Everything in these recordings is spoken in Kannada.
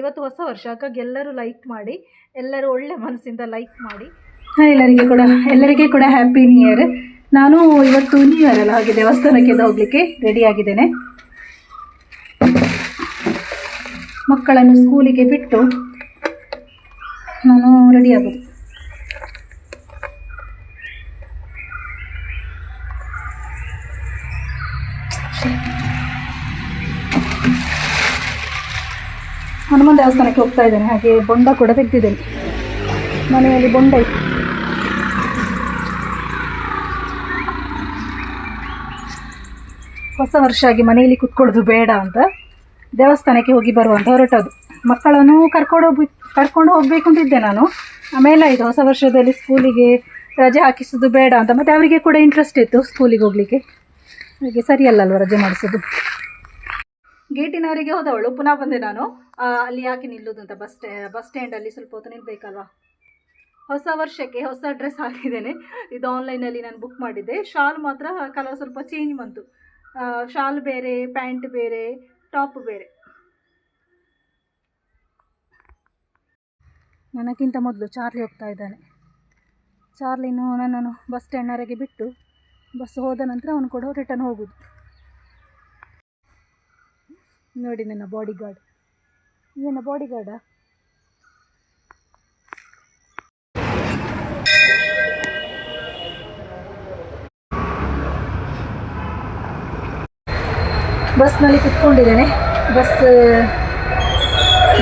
ಇವತ್ತು ಹೊಸ ವರ್ಷ, ಹಾಗಾಗಿ ಎಲ್ಲರೂ ಲೈಕ್ ಮಾಡಿ, ಎಲ್ಲರೂ ಒಳ್ಳೆ ಮನಸ್ಸಿಂದ ಲೈಕ್ ಮಾಡಿ. ಎಲ್ಲರಿಗೆ ಕೂಡ ಎಲ್ಲರಿಗೆ ಕೂಡ ಹ್ಯಾಪಿ ನ್ಯೂ ಇಯರ್ ನಾನು ಇವತ್ತು ನ್ಯೂ ಇಯರ್ ಅಲ್ಲ, ಹಾಗೆ ದೇವಸ್ಥಾನಕ್ಕೆ ಹೋಗ್ಲಿಕ್ಕೆ ರೆಡಿ ಆಗಿದ್ದೇನೆ. ಮಕ್ಕಳನ್ನು ಸ್ಕೂಲಿಗೆ ಬಿಟ್ಟು ನಾನು ರೆಡಿ ಆಗೋದು. ಹನುಮಾನ್ ದೇವಸ್ಥಾನಕ್ಕೆ ಹೋಗ್ತಾ ಇದ್ದೇನೆ. ಹಾಗೆ ಬೊಂಡ ಕೂಡ ತೆಗೆದಿದ್ದೇನೆ. ಮನೆಯಲ್ಲಿ ಬೊಂಡ ಇತ್ತು. ಹೊಸ ವರ್ಷ ಆಗಿ ಮನೆಯಲ್ಲಿ ಕುತ್ಕೊಳ್ಳೋದು ಬೇಡ ಅಂತ ದೇವಸ್ಥಾನಕ್ಕೆ ಹೋಗಿ ಬರುವಂತ ಹೊರಟದು. ಮಕ್ಕಳನ್ನು ಕರ್ಕೊಂಡು ಹೋಗ್ಬಿ ಕರ್ಕೊಂಡು ಹೋಗಬೇಕು ಅಂತಿದ್ದೆ ನಾನು. ಆಮೇಲೆ ಆಯಿತು, ಹೊಸ ವರ್ಷದಲ್ಲಿ ಸ್ಕೂಲಿಗೆ ರಜೆ ಹಾಕಿಸೋದು ಬೇಡ ಅಂತ. ಮತ್ತು ಅವರಿಗೆ ಕೂಡ ಇಂಟ್ರೆಸ್ಟ್ ಇತ್ತು ಸ್ಕೂಲಿಗೆ ಹೋಗಲಿಕ್ಕೆ. ಹಾಗೆ ಸರಿಯಲ್ಲಲ್ವ ರಜೆ ಮಾಡಿಸೋದು? ಗೇಟಿನವರಿಗೆ ಹೋದವಳು ಪುನಃ ಬಂದೆ ನಾನು. ಅಲ್ಲಿ ಯಾಕೆ ನಿಲ್ಲೋದು ಅಂತ ಬಸ್ ಸ್ಟ್ಯಾ ಬಸ್ ಸ್ಟ್ಯಾಂಡಲ್ಲಿ ಸ್ವಲ್ಪ ಹೊತ್ತು ನಿಲ್ಬೇಕಲ್ವಾ? ಹೊಸ ವರ್ಷಕ್ಕೆ ಹೊಸ ಡ್ರೆಸ್ ಹಾಕಿದ್ದೇನೆ. ಇದು ಆನ್ಲೈನಲ್ಲಿ ನಾನು ಬುಕ್ ಮಾಡಿದ್ದೆ. ಶಾಲ್ ಮಾತ್ರ ಕಲರ್ ಸ್ವಲ್ಪ ಚೇಂಜ್ ಬಂತು. ಶಾಲ್ ಬೇರೆ, ಪ್ಯಾಂಟ್ ಬೇರೆ ಟಾಪ್ ಬೇರೆ. ನನಗಿಂತ ಮೊದಲು ಚಾರ್ಲಿ ಹೋಗ್ತಾ ಇದ್ದಾನೆ. ಚಾರ್ಲಿನೂ ನನ್ನನ್ನು ಬಸ್ ಸ್ಟ್ಯಾಂಡ್ನವರೆಗೆ ಬಿಟ್ಟು ಬಸ್ ಹೋದ ನಂತರ ಅವನು ಕೂಡ ರಿಟರ್ನ್ ಹೋಗೋದು. ನೋಡಿ ನನ್ನ ಬಾಡಿ ಗಾರ್ಡ್ ನನ್ನ ಬಾಡಿ ಗಾರ್ಡಾ ಬಸ್ನಲ್ಲಿ ಕುತ್ಕೊಂಡಿದ್ದೇನೆ. ಬಸ್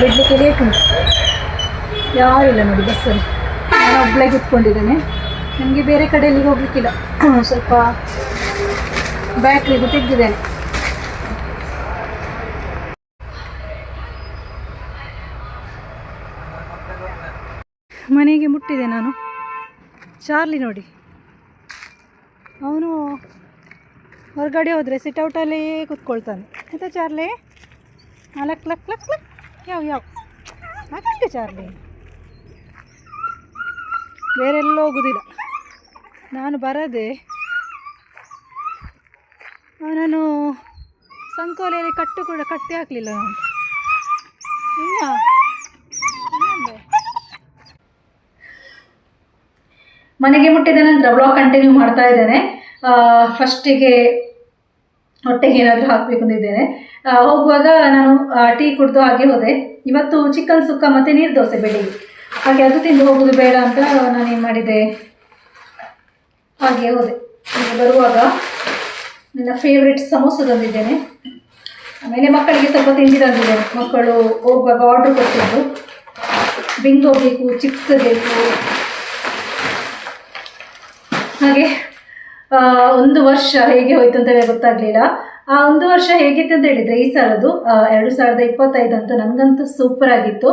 ಬಿಡಲಿಕ್ಕೆ ಲೇಟ್ ಉಂಟು. ಯಾರಿಲ್ಲ ನೋಡಿ ಬಸ್ಸಲ್ಲಿ. ನಾನು ಒಬ್ಬಳೇ ಕುತ್ಕೊಂಡಿದ್ದೇನೆ. ನನಗೆ ಬೇರೆ ಕಡೆಯಲ್ಲಿ ಹೋಗ್ಲಿಕ್ಕಿಲ್ಲ. ಸ್ವಲ್ಪ ಬ್ಯಾಟ್ರಿಗೂ ತೆಗೆದಿದ್ದೇನೆ. ಮುಟ್ಟಿದೆ ನಾನು. ಚಾರ್ಲಿ ನೋಡಿ. ಅವನು ಹೊರಗಡೆ ಹೋದರೆ ಸಿಟ್ಔಟಲ್ಲಿ ಕೂತ್ಕೊಳ್ತಾನೆ. ಆಯ್ತಾ Charlie? Luck luck luck luck. ಯಾವ ಯಾವ? ಹಾಗೆ ಚಾರ್ಲಿ? ಬೇರೆಲ್ಲ ಹೋಗೋದಿಲ್ಲ. ನಾನು ಬರದೆ ಅವನನ್ನು ಸಂಕೋಲೆಯಲ್ಲಿ ಕಟ್ಟು ಕೂಡ, ಕಟ್ಟಿ ಹಾಕಲಿಲ್ಲ ನಾನು. ಇಲ್ಲ ಇನ್ನೊಂದು. ಮನೆಗೆ ಮುಟ್ಟಿದ ನಂತರ ಬ್ಲಾಗ್ ಕಂಟಿನ್ಯೂ ಮಾಡ್ತಾ ಇದ್ದೇನೆ. ಫಸ್ಟಿಗೆ ಹೊಟ್ಟೆಗೆ ಏನಾದರೂ ಹಾಕಬೇಕು ಅಂದಿದ್ದೇನೆ ಹೋಗುವಾಗ ನಾನು ಟೀ ಕುಡಿದು ಹಾಗೆ ಹೋದೆ. ಇವತ್ತು ಚಿಕನ್ ಸುಕ್ಕ ಮತ್ತು ನೀರು ದೋಸೆ ಬೆಳಿಗ್ಗೆ. ಹಾಗೆ ಅದು ತಿಂದು ಹೋಗೋದು ಬೇಡ ಅಂತ ನಾನು ಏನು ಮಾಡಿದೆ ಹಾಗೆ ಹೋದೆ. ಬರುವಾಗ ನನ್ನ ಫೇವ್ರೆಟ್ ಸಮೋಸ ತಂದಿದ್ದೇನೆ. ಆಮೇಲೆ ಮಕ್ಕಳಿಗೆ ಸ್ವಲ್ಪ ತಿಂಡಿ ತಂದಿದ್ದೇನೆ. ಮಕ್ಕಳು ಹೋಗುವಾಗ ಆರ್ಡ್ರ್ ಕೊಟ್ಟಿದ್ದು. ಬಿಂಗ್ ಹೋಗಬೇಕು ಚಿಪ್ಸ್ ಬೇಕು ಹಾಗೆ ಒಂದು ವರ್ಷ ಹೇಗೆ ಹೋಯ್ತು ಅಂತಲೇ ಗೊತ್ತಾಗಲಿಲ್ಲ. ಆ ಒಂದು ವರ್ಷ ಹೇಗಿತ್ತು ಅಂತ ಹೇಳಿದರೆ, ಈ ಸಾಲದು ಎರಡು ಸಾವಿರದ ಇಪ್ಪತ್ತೈದು ಅಂತ ನನಗಂತೂ ಸೂಪರ್ ಆಗಿತ್ತು.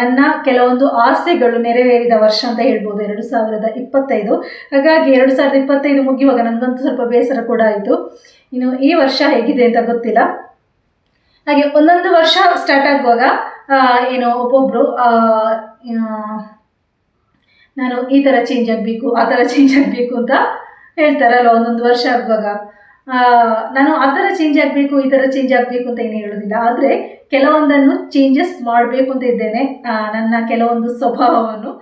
ನನ್ನ ಕೆಲವೊಂದು ಆಸೆಗಳು ನೆರವೇರಿದ ವರ್ಷ ಅಂತ ಹೇಳ್ಬೋದು, ಎರಡು ಸಾವಿರದ ಇಪ್ಪತ್ತೈದು. ಹಾಗಾಗಿ ಎರಡು ಸಾವಿರದ ಇಪ್ಪತ್ತೈದು ಮುಗಿಯುವಾಗ ನನಗಂತೂ ಸ್ವಲ್ಪ ಬೇಸರ ಕೂಡ ಆಯಿತು. ಇನ್ನು ಈ ವರ್ಷ ಹೇಗಿದೆ ಅಂತ ಗೊತ್ತಿಲ್ಲ. ಹಾಗೆ ಒಂದೊಂದು ವರ್ಷ ಸ್ಟಾರ್ಟ್ ಆಗುವಾಗ ಏನೋ ಒಬ್ಬೊಬ್ಬರು ನಾನು ಈ ಥರ ಚೇಂಜ್ ಆಗಬೇಕು, ಆ ಥರ ಚೇಂಜ್ ಆಗಬೇಕು ಅಂತ ಹೇಳ್ತಾರಲ್ಲ ಒಂದೊಂದು ವರ್ಷ ಆಗುವಾಗ. ನಾನು ಆ ಥರ ಚೇಂಜ್ ಆಗಬೇಕು, ಈ ಥರ ಚೇಂಜ್ ಆಗಬೇಕು ಅಂತ ಏನು ಹೇಳೋದಿಲ್ಲ. ಆದರೆ ಕೆಲವೊಂದನ್ನು ಚೇಂಜಸ್ ಮಾಡಬೇಕು ಅಂತ ಇದ್ದೇನೆ. ನನ್ನ ಕೆಲವೊಂದು ಸ್ವಭಾವವನ್ನು.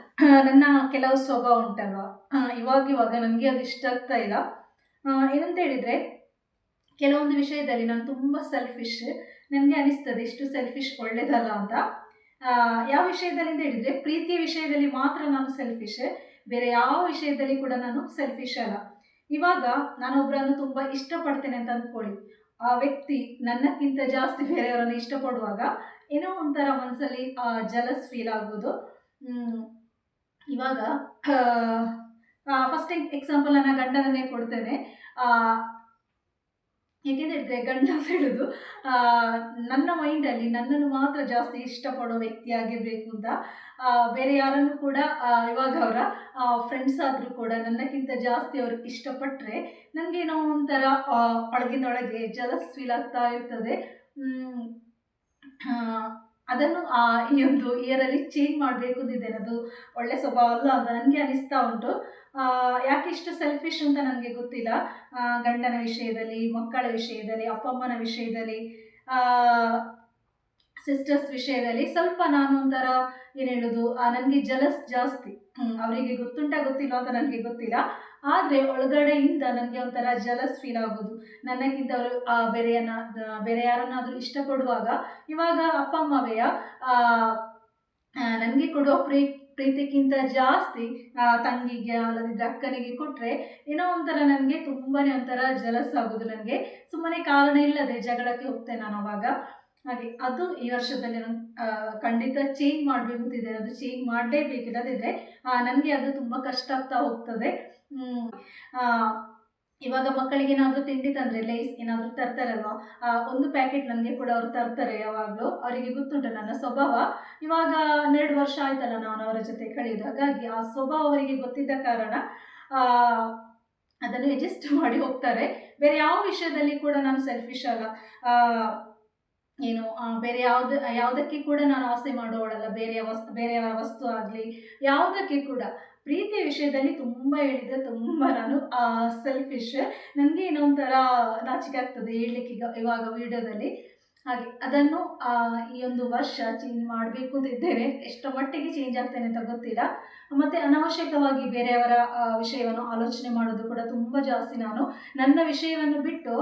ನನ್ನ ಕೆಲವು ಸ್ವಭಾವ ಉಂಟಲ್ವ? ಇವಾಗ ಇವಾಗ ನನಗೆ ಅದು ಇಷ್ಟ ಆಗ್ತಾ ಇಲ್ಲ. ಏನಂತ ಹೇಳಿದರೆ, ಕೆಲವೊಂದು ವಿಷಯದಲ್ಲಿ ನಾನು ತುಂಬ ಸೆಲ್ಫಿಶ್ ನನಗೆ ಅನಿಸ್ತದೆ, ಇಷ್ಟು ಸೆಲ್ಫಿಶ್ ಒಳ್ಳೇದಲ್ಲ ಅಂತ. ಯಾವ ವಿಷಯದಲ್ಲಿ ಅಂತ ಹೇಳಿದರೆ ಪ್ರೀತಿಯ ವಿಷಯದಲ್ಲಿ ಮಾತ್ರ ನಾನು ಸೆಲ್ಫಿಶ್ ಬೇರೆ ಯಾವ ವಿಷಯದಲ್ಲಿ ಕೂಡ ನಾನು ಸೆಲ್ಫಿಶ್ ಅಲ್ಲ. ಇವಾಗ ನಾನೊಬ್ಬರನ್ನು ತುಂಬ ಇಷ್ಟಪಡ್ತೇನೆ ಅಂತ ಅಂದ್ಕೊಳ್ಳಿ. ಆ ವ್ಯಕ್ತಿ ನನ್ನಕ್ಕಿಂತ ಜಾಸ್ತಿ ಬೇರೆಯವರನ್ನು ಇಷ್ಟಪಡುವಾಗ ಏನೋ ಒಂಥರ ಮನಸ್ಸಲ್ಲಿ ಜಲಸ್ ಫೀಲ್ ಆಗ್ಬೋದು. ಇವಾಗ ಫಸ್ಟ್ ಎಕ್ಸಾಂಪಲ್ ನನ್ನ ಗಂಡನನ್ನೇ ಕೊಡ್ತೇನೆ. ಏಕೆಂತ ಹೇಳಿದ್ರೆ ಗಂಡ ಅಂತ ನನ್ನ ಮೈಂಡಲ್ಲಿ ನನ್ನನ್ನು ಮಾತ್ರ ಜಾಸ್ತಿ ಇಷ್ಟಪಡೋ ವ್ಯಕ್ತಿ ಆಗಿರಬೇಕು ಅಂತ. ಬೇರೆ ಯಾರನ್ನು ಕೂಡ ಇವಾಗ ಅವರ ಫ್ರೆಂಡ್ಸ್ ಆದರೂ ಕೂಡ ನನ್ನಕ್ಕಿಂತ ಜಾಸ್ತಿ ಅವರು ಇಷ್ಟಪಟ್ಟರೆ ನನಗೇನೋ ಒಂಥರ ಒಳಗಿನೊಳಗೆ ಜಲಸ್ ಫೀಲ್ ಆಗ್ತಾ ಇರ್ತದೆ ಅದನ್ನು ಆ, ಈ ಒಂದು ಇಯರಲ್ಲಿ ಚೇಂಜ್ ಮಾಡಬೇಕು ಅದು ಒಳ್ಳೆ ಸ್ವಭಾವ ಅಲ್ಲ ಅಂತ ನನಗೆ ಅನಿಸ್ತಾ ಉಂಟು. ಯಾಕೆ ಇಷ್ಟು ಸೆಲ್ಫಿಶ್ ಅಂತ ನನಗೆ ಗೊತ್ತಿಲ್ಲ. ಗಂಡನ ವಿಷಯದಲ್ಲಿ ಮಕ್ಕಳ ವಿಷಯದಲ್ಲಿ ಅಪ್ಪ ಅಮ್ಮನ ವಿಷಯದಲ್ಲಿ ಸಿಸ್ಟರ್ಸ್ ವಿಷಯದಲ್ಲಿ ಸ್ವಲ್ಪ ನಾನು ಒಂಥರ ಏನು ಹೇಳೋದು ನನಗೆ ಜಲಸ್ ಜಾಸ್ತಿ. ಅವರಿಗೆ ಗೊತ್ತುಂಟ ಗೊತ್ತಿಲ್ಲ ಅಂತ ನನಗೆ ಗೊತ್ತಿಲ್ಲ. ಆದರೆ ಒಳಗಡೆಯಿಂದ ನನಗೆ ಒಂಥರ ಜಲಸ್ ಫೀಲ್ ಆಗೋದು. ನನಗಿಂತ ಅವರು ಬೇರೆಯನ್ನ ಬೇರೆ ಯಾರನ್ನಾದರೂ ಇಷ್ಟಪಡುವಾಗ ಇವಾಗ ಅಪ್ಪ ಅಮ್ಮವೆಯ ನನಗೆ ಕೊಡುವ ಪ್ರೀ ಪ್ರೀತಿಗಿಂತ ಜಾಸ್ತಿ ಆ, ತಂಗಿಗೆ ಅಲ್ಲದಿದ್ದರೆ ಅಕ್ಕನಿಗೆ ಕೊಟ್ಟರೆ ಏನೋ ಒಂಥರ ನನಗೆ ತುಂಬಾ ಒಂಥರ ಜಲಸ್ ಆಗೋದು ನನಗೆ. ಸುಮ್ಮನೆ ಕಾರಣ ಇಲ್ಲದೆ ಜಗಳಕ್ಕೆ ಹೋಗ್ತೇನೆ ನಾನು ಅವಾಗ. ಹಾಗೆ ಅದು ಈ ವರ್ಷದಲ್ಲಿ ನಾನು ಖಂಡಿತ ಚೇಂಜ್ ಮಾಡಬೇಕು ಅಂತಿದ್ದೇನೆ ಅದು ಚೇಂಜ್ ಮಾಡಲೇಬೇಕಿಲ್ಲದಿದ್ದರೆ ನನಗೆ ಅದು ತುಂಬ ಕಷ್ಟ ಆಗ್ತಾ ಹೋಗ್ತದೆ. ಇವಾಗ ಮಕ್ಕಳಿಗೆ ಏನಾದರೂ ತಿಂಡಿ ತಂದರೆ ಲೇಸ್ ಏನಾದರೂ ತರ್ತಾರಲ್ವಾ? ಒಂದು ಪ್ಯಾಕೆಟ್ ನನಗೆ ಕೂಡ ಅವರು ತರ್ತಾರೆ ಯಾವಾಗಲೂ. ಅವರಿಗೆ ಗೊತ್ತುಂಟು ನನ್ನ ಸ್ವಭಾವ. ಇವಾಗ ಹನ್ನೆರಡು ವರ್ಷ ಆಯ್ತಲ್ಲ ನಾನು ಅವರ ಜೊತೆ ಕಳೆಯೋದು. ಹಾಗಾಗಿ ಆ ಸ್ವಭಾವ ಅವರಿಗೆ ಗೊತ್ತಿದ್ದ ಕಾರಣ ಅದನ್ನು ಅಡ್ಜಸ್ಟ್ ಮಾಡಿ ಹೋಗ್ತಾರೆ. ಬೇರೆ ಯಾವ ವಿಷಯದಲ್ಲಿ ಕೂಡ ನಾನು ಸೆಲ್ಫಿಶ್ ಅಲ್ಲ. ಏನು ಬೇರೆ ಯಾವ್ದು, ಯಾವುದಕ್ಕೆ ಕೂಡ ನಾನು ಆಸೆ ಮಾಡೋವಳಲ್ಲ ಬೇರೆಯ ವಸ್ತು ಬೇರೆಯವರ ವಸ್ತು ಆಗಲಿ, ಯಾವುದಕ್ಕೆ ಕೂಡ. ಪ್ರೀತಿಯ ವಿಷಯದಲ್ಲಿ ತುಂಬ ಹೇಳಿದರೆ ತುಂಬ ನಾನು ಸೆಲ್ಫಿಶ್ ನನಗೆ ಏನೋ ಒಂಥರ ನಾಚಿಕೆ ಆಗ್ತದೆ ಹೇಳಲಿಕ್ಕೆ ಈಗ, ಇವಾಗ ವಿಡಿಯೋದಲ್ಲಿ ಹಾಗೆ ಅದನ್ನು ಈ ಒಂದು ವರ್ಷ ಚೇಂಜ್ ಮಾಡಬೇಕು ಅಂತ ಇದ್ದೇನೆ ಎಷ್ಟರ ಮಟ್ಟಿಗೆ ಚೇಂಜ್ ಆಗ್ತೇನೆ ಅಂತ ಗೊತ್ತಿಲ್ಲ. ಮತ್ತು ಅನವಶ್ಯಕವಾಗಿ ಬೇರೆಯವರ ವಿಷಯವನ್ನು ಆಲೋಚನೆ ಮಾಡೋದು ಕೂಡ ತುಂಬ ಜಾಸ್ತಿ ನಾನು. ನನ್ನ ವಿಷಯವನ್ನು ಬಿಟ್ಟು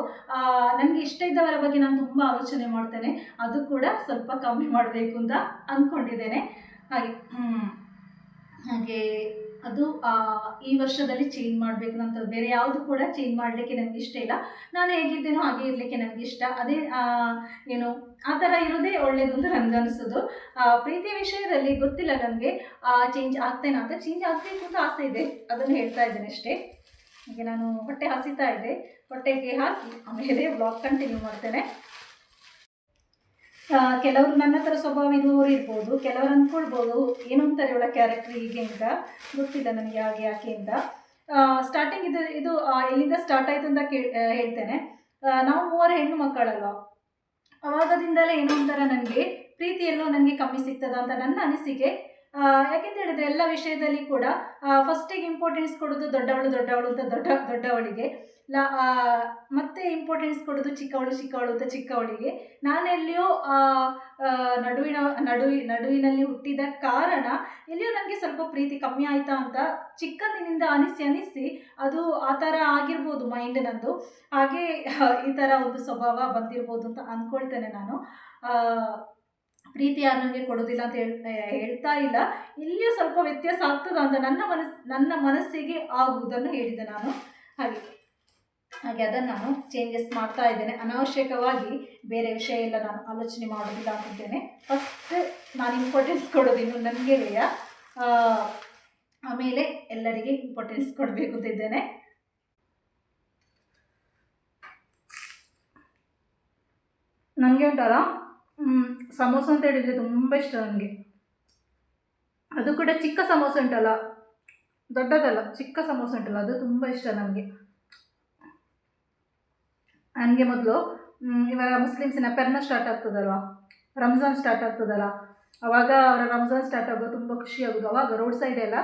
ನನಗೆ ಇಷ್ಟ ಇದ್ದವರ ಬಗ್ಗೆ ನಾನು ತುಂಬ ಆಲೋಚನೆ ಮಾಡ್ತೇನೆ. ಅದು ಕೂಡ ಸ್ವಲ್ಪ ಕಮ್ಮಿ ಮಾಡಬೇಕು ಅಂತ ಅಂದ್ಕೊಂಡಿದ್ದೇನೆ ಹಾಗೆ ಹಾಗೆ ಅದು ಈ ವರ್ಷದಲ್ಲಿ ಚೇಂಜ್ ಮಾಡಬೇಕು ಅಂತ ಬೇರೆ ಯಾವುದು ಕೂಡ ಚೇಂಜ್ ಮಾಡಲಿಕ್ಕೆ ನನಗೆ ಇಷ್ಟ ಇಲ್ಲ. ನಾನು ಹೇಗಿದ್ದೇನೋ ಹಾಗೆ ಇರಲಿಕ್ಕೆ ನನಗೆ ಇಷ್ಟ. ಅದೇ ಏನು, ಆ ಥರ ಇರೋದೇ ಒಳ್ಳೇದು ಅಂತ ನನಗೆ ಅನಿಸೋದು ಪ್ರೀತಿ ವಿಷಯದಲ್ಲಿ ಗೊತ್ತಿಲ್ಲ ನನಗೆ. ಚೇಂಜ್ ಆಗ್ತೇನೆ ಅಂತ ಚೇಂಜ್ ಆಗಬೇಕು ಅಂತ ಆಸೆ ಇದೆ. ಅದನ್ನು ಹೇಳ್ತಾ ಇದ್ದೇನೆ ಅಷ್ಟೇ. ಹೀಗೆ ನಾನು ಹೊಟ್ಟೆ ಹಸಿತಾ ಇದ್ದೆ ಹೊಟ್ಟೆಗೆ ಹಾಕಿ ಆಮೇಲೆ ಬ್ಲಾಗ್ ಕಂಟಿನ್ಯೂ ಮಾಡ್ತೇನೆ. ಕೆಲವರು ನನ್ನ ಥರ ಸ್ವಭಾವ ಇರುವವರು ಇರ್ಬೋದು, ಕೆಲವರು ಅಂದ್ಕೊಳ್ಬೋದು ಏನು ಅಂತಾರೆ ಇವಳ ಕ್ಯಾರೆಕ್ಟರ್ ಹೀಗೆ ಅಂತ. ಗೊತ್ತಿಲ್ಲ ನನಗೆ ಹಾಗೆ, ಯಾಕೆ ಅಂತ. ಸ್ಟಾರ್ಟಿಂಗ್ ಇದು ಇದು ಎಲ್ಲಿಂದ ಸ್ಟಾರ್ಟ್ ಆಯಿತು ಅಂತ ಹೇಳ್ತೇನೆ. ನಾವು ಮೂವರು ಹೆಣ್ಣು ಮಕ್ಕಳಲ್ವ? ಅವಾಗದಿಂದಲೇ ಏನು ಒಂಥರ ನನಗೆ ಪ್ರೀತಿಯಲ್ಲೂ ನನಗೆ ಕಮ್ಮಿ ಸಿಗ್ತದ ಅಂತ ನನ್ನ ಅನಿಸಿಕೆ. ಯಾಕೆಂತ ಹೇಳಿದ್ರೆ ಎಲ್ಲ ವಿಷಯದಲ್ಲಿ ಕೂಡ ಫಸ್ಟಿಗೆ ಇಂಪಾರ್ಟೆನ್ಸ್ ಕೊಡೋದು ದೊಡ್ಡವಳು ದೊಡ್ಡವಳು ಅಂತ ದೊಡ್ಡ, ದೊಡ್ಡವಳಿಗೆ. ಲಾ ಮತ್ತೆ ಇಂಪಾರ್ಟೆನ್ಸ್ ಕೊಡೋದು ಚಿಕ್ಕವಳು ಚಿಕ್ಕವಳು ಅಂತ ಚಿಕ್ಕವಳಿಗೆ. ನಾನೆಲ್ಲಿಯೋ ನಡುವಿನ, ನಡುವಿ, ನಡುವಿನಲ್ಲಿ ಹುಟ್ಟಿದ ಕಾರಣ ಎಲ್ಲಿಯೋ ನನಗೆ ಸ್ವಲ್ಪ ಪ್ರೀತಿ ಕಮ್ಮಿ ಆಯ್ತಾ ಅಂತ ಚಿಕ್ಕಂದಿನಿಂದ ಅನಿಸಿ ಅನಿಸಿ ಅದು ಆ ಥರ ಆಗಿರ್ಬೋದು ಮೈಂಡ್ ನಂದು. ಹಾಗೆ ಈ ಥರ ಒಂದು ಸ್ವಭಾವ ಬಂದಿರ್ಬೋದು ಅಂತ ಅಂದ್ಕೊಳ್ತೇನೆ ನಾನು. ಪ್ರೀತಿ ನನಗೆ ಕೊಡೋದಿಲ್ಲ ಅಂತ ಹೇಳ್ ಹೇಳ್ತಾ ಇಲ್ಲ. ಇಲ್ಲಿಯೂ ಸ್ವಲ್ಪ ವ್ಯತ್ಯಾಸ ಆಗ್ತದ ಅಂತ ನನ್ನ ಮನಸ್, ನನ್ನ ಮನಸ್ಸಿಗೆ ಆಗುವುದನ್ನು ಹೇಳಿದೆ ನಾನು. ಹಾಗೆ. ಹಾಗೆ ಅದನ್ನು ನಾನು ಚೇಂಜಸ್ ಮಾಡ್ತಾ ಇದ್ದೇನೆ. ಅನಾವಶ್ಯಕವಾಗಿ ಬೇರೆ ವಿಷಯ ಎಲ್ಲ ನಾನು ಆಲೋಚನೆ ಮಾಡೋದಿಲ್ಲ ಅಂತಿದ್ದೇನೆ. ಫಸ್ಟ್ ನಾನು ಇಂಪಾರ್ಟೆನ್ಸ್ ಕೊಡೋದು ಇನ್ನು ನನಗೆ ಆಮೇಲೆ ಎಲ್ಲರಿಗೆ ಇಂಪಾರ್ಟೆನ್ಸ್ ಕೊಡಬೇಕು ಅಂತಿದ್ದೇನೆ ನನಗೆ ಉಂಟಲ್ಲ? ಸಮೋಸ ಅಂತ ಹೇಳಿದರೆ ತುಂಬ ಇಷ್ಟ ನನಗೆ ಅದು ಕೂಡ ಚಿಕ್ಕ ಸಮೋಸ ಉಂಟಲ್ಲ? ದೊಡ್ಡದಲ್ಲ, ಚಿಕ್ಕ ಸಮೋಸ ಉಂಟಲ್ಲ, ಅದು ತುಂಬ ಇಷ್ಟ ನನಗೆ ನನಗೆ ಮೊದಲು ಇವಾಗ ಮುಸ್ಲಿಮ್ಸಿನ ಪೆರ್ನ ಸ್ಟಾರ್ಟ್ ಆಗ್ತದಲ್ವ? ರಂಜಾನ್ ಸ್ಟಾರ್ಟ್ ಆಗ್ತದಲ್ಲ? ಅವಾಗ ಅವರ ರಂಜಾನ್ ಸ್ಟಾರ್ಟ್ ಆಗೋದು ತುಂಬ ಖುಷಿ ಆಗೋದು. ಅವಾಗ ರೋಡ್ ಸೈಡ್ ಎಲ್ಲ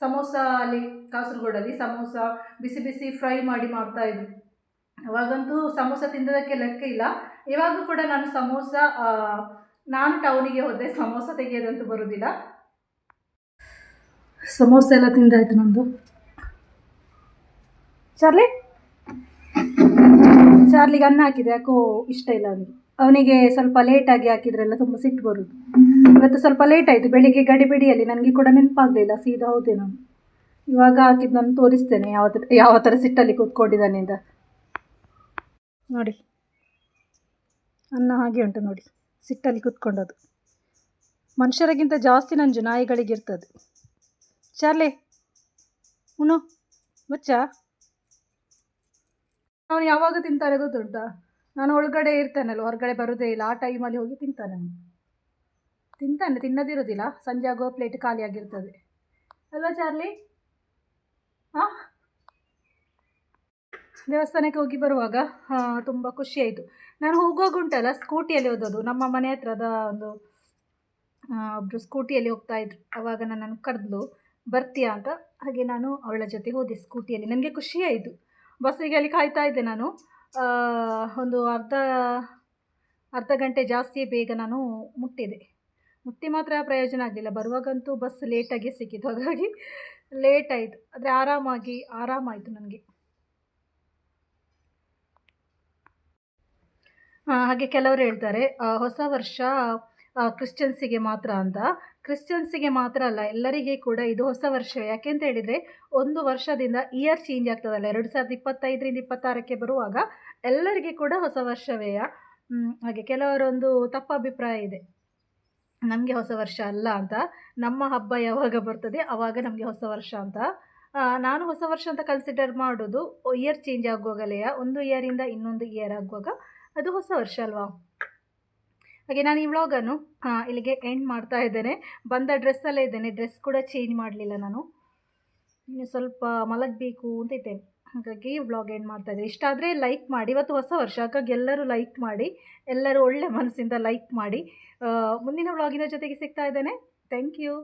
ಸಮೋಸ ಅಲ್ಲಿ, ಕಾಸರಗೋಡಲ್ಲಿ ಸಮೋಸ ಬಿಸಿ ಬಿಸಿ ಫ್ರೈ ಮಾಡಿ ಮಾಡ್ತಾಯಿದ್ರು ಅವಾಗಂತೂ ಸಮೋಸ ತಿಂದದಕ್ಕೆ ಲೆಕ್ಕ ಇಲ್ಲ. ಇವಾಗೂ ಕೂಡ ನಾನು ಸಮೋಸ ನಾನು ಟೌನಿಗೆ ಹೋದರೆ ಸಮೋಸ ತೆಗೆಯೋದಂತೂ ಬರೋದಿಲ್ಲ. ಸಮೋಸ ಎಲ್ಲ ತಿಂದಾಯ್ತು ನಂದು ಚಾರ್ಲಿ? ಚಾರ್ಲಿಗೆ ಅನ್ನ ಹಾಕಿದೆ ಯಾಕೋ ಇಷ್ಟ ಇಲ್ಲ ಅವನಿಗೆ. ಅವನಿಗೆ ಸ್ವಲ್ಪ ಲೇಟಾಗಿ ಹಾಕಿದ್ರೆಲ್ಲ ತುಂಬ ಸಿಟ್ಟು ಬರೋದು. ಇವತ್ತು ಸ್ವಲ್ಪ ಲೇಟ್ ಆಯಿತು, ಬೆಳಿಗ್ಗೆ ಗಡಿಬಿಡಿಯಲ್ಲಿ ನನಗೆ ಕೂಡ ನೆನಪಾಗಲಿಲ್ಲ ಸೀದಾ ಹೋದೆ ನಾನು. ಇವಾಗ ಹಾಕಿದ್ದು ನಾನು ತೋರಿಸ್ತೇನೆ, ಯಾವ ಯಾವ ಥರ ಸಿಟ್ಟಲ್ಲಿ ಕೂತ್ಕೊಂಡಿದ್ದಾನೆ ಅಂತ. ನೋಡಿ. ಅನ್ನ ಹಾಗೆ ಉಂಟು ನೋಡಿ. ಸಿಟ್ಟಲ್ಲಿ ಕೂತ್ಕೊಂಡದು. ಮನುಷ್ಯರಿಗಿಂತ ಜಾಸ್ತಿ ನಂಜು ನಾಯಿಗಳಿಗಿರ್ತದೆ. ಚಾರ್ಲಿ, ಉಣ್ಣು ಬಚ್ಚ ಅವನು ಯಾವಾಗ ತಿಂತಾರೆ ದೊಡ್ಡ ನಾನು ಒಳಗಡೆ ಇರ್ತಾನಲ್ಲ, ಹೊರಗಡೆ ಬರೋದೇ ಇಲ್ಲ. ಆ ಟೈಮಲ್ಲಿ ಹೋಗಿ ತಿಂತಾನೆ ತಿಂತಾನೆ, ತಿನ್ನದಿರೋದಿಲ್ಲ. ಸಂಜೆ ಆಗೋ ಪ್ಲೇಟ್ ಖಾಲಿಯಾಗಿರ್ತದೆ. ಅಲ್ವಾ ಚಾರ್ಲಿ? ಹಾಂ ದೇವಸ್ಥಾನಕ್ಕೆ ಹೋಗಿ ಬರುವಾಗ ತುಂಬ ಖುಷಿಯಾಯಿತು ನಾನು ಹೋಗುವಾಗ ಉಂಟಲ್ಲ, ಸ್ಕೂಟಿಯಲ್ಲಿ ಹೋದದ್ದು. ನಮ್ಮ ಮನೆ ಹತ್ರದ ಒಂದು ಒಬ್ಬರು ಸ್ಕೂಟಿಯಲ್ಲಿ ಹೋಗ್ತಾ ಇದ್ರು. ಆವಾಗ ನನ್ನನ್ನು ಕರೆದ್ಲು, ಬರ್ತೀಯಾ ಅಂತ. ಹಾಗೆ ನಾನು ಅವಳ ಜೊತೆ ಹೋದೆ ಸ್ಕೂಟಿಯಲ್ಲಿ. ನನಗೆ ಖುಷಿಯಾಯಿತು ಬಸ್ಸಿಗೆ ಅಲ್ಲಿ ಕಾಯ್ತಾ ಇದ್ದೆ ನಾನು. ಒಂದು ಅರ್ಧ ಅರ್ಧ ಗಂಟೆ ಜಾಸ್ತಿ ಬೇಗ ನಾನು ಮುಟ್ಟಿದೆ. ಮುಟ್ಟಿ ಮಾತ್ರ ಪ್ರಯೋಜನ ಆಗಲಿಲ್ಲ. ಬರುವಾಗಂತೂ ಬಸ್ ಲೇಟಾಗಿ ಸಿಕ್ಕಿತು. ಹಾಗಾಗಿ ಲೇಟ್ ಆಯಿತು. ಆದರೆ ಆರಾಮಾಗಿ, ಆರಾಮಾಯಿತು ನನಗೆ. ಹಾಗೆ ಕೆಲವರು ಹೇಳ್ತಾರೆ ಹೊಸ ವರ್ಷ ಕ್ರಿಶ್ಚಿಯನ್ಸಿಗೆ ಮಾತ್ರ ಅಂತ. ಕ್ರಿಶ್ಚಿಯನ್ಸಿಗೆ ಮಾತ್ರ ಅಲ್ಲ ಎಲ್ಲರಿಗೆ ಕೂಡ ಇದು ಹೊಸ ವರ್ಷ. ಯಾಕೆ ಅಂತ ಹೇಳಿದರೆ ಒಂದು ವರ್ಷದಿಂದ ಇಯರ್ ಚೇಂಜ್ ಆಗ್ತದಲ್ಲ ಎರಡು ಸಾವಿರದ ಇಪ್ಪತ್ತೈದರಿಂದ ಇಪ್ಪತ್ತಾರಕ್ಕೆ ಬರುವಾಗ ಎಲ್ಲರಿಗೆ ಕೂಡ ಹೊಸ ವರ್ಷವೇ. ಹ್ಮ್, ಹಾಗೆ ಕೆಲವರೊಂದು ತಪ್ಪು ಅಭಿಪ್ರಾಯ ಇದೆ. ನಮಗೆ ಹೊಸ ವರ್ಷ ಅಲ್ಲ ಅಂತ. ನಮ್ಮ ಹಬ್ಬ ಯಾವಾಗ ಬರ್ತದೆ ಆವಾಗ ನಮಗೆ ಹೊಸ ವರ್ಷ ಅಂತ. ನಾನು ಹೊಸ ವರ್ಷ ಅಂತ ಕನ್ಸಿಡರ್ ಮಾಡೋದು ಇಯರ್ ಚೇಂಜ್ ಆಗುವಾಗಲೇ ಒಂದು ಇಯರಿಂದ ಇನ್ನೊಂದು ಇಯರ್ ಆಗುವಾಗ ಅದು ಹೊಸ ವರ್ಷ ಅಲ್ವಾ? ಹಾಗೆ ನಾನು ಈ ವ್ಲಾಗನ್ನು ಇಲ್ಲಿಗೆ ಎಂಡ್ ಮಾಡ್ತಾ ಇದ್ದೇನೆ. ಬಂದ ಡ್ರೆಸ್ಸಲ್ಲೇ ಇದ್ದೇನೆ. ಡ್ರೆಸ್ ಕೂಡ ಚೇಂಜ್ ಮಾಡಲಿಲ್ಲ ನಾನು. ಇನ್ನು ಸ್ವಲ್ಪ ಮಲಗಬೇಕು ಅಂತ ಇದ್ದೇನೆ. ಹಾಗಾಗಿ ವ್ಲಾಗ್ ಎಂಡ್ ಮಾಡ್ತಾ ಇದ್ದೇನೆ. ಇಷ್ಟ ಆದರೆ ಲೈಕ್ ಮಾಡಿ. ಇವತ್ತು ಹೊಸ ವರ್ಷ, ಹಾಗಾಗಿ ಎಲ್ಲರೂ ಲೈಕ್ ಮಾಡಿ. ಎಲ್ಲರೂ ಒಳ್ಳೆ ಮನಸ್ಸಿಂದ ಲೈಕ್ ಮಾಡಿ. ಮುಂದಿನ ವ್ಲಾಗಿನ ಜೊತೆಗೆ ಸಿಗ್ತಾ ಇದ್ದೇನೆ. Thank you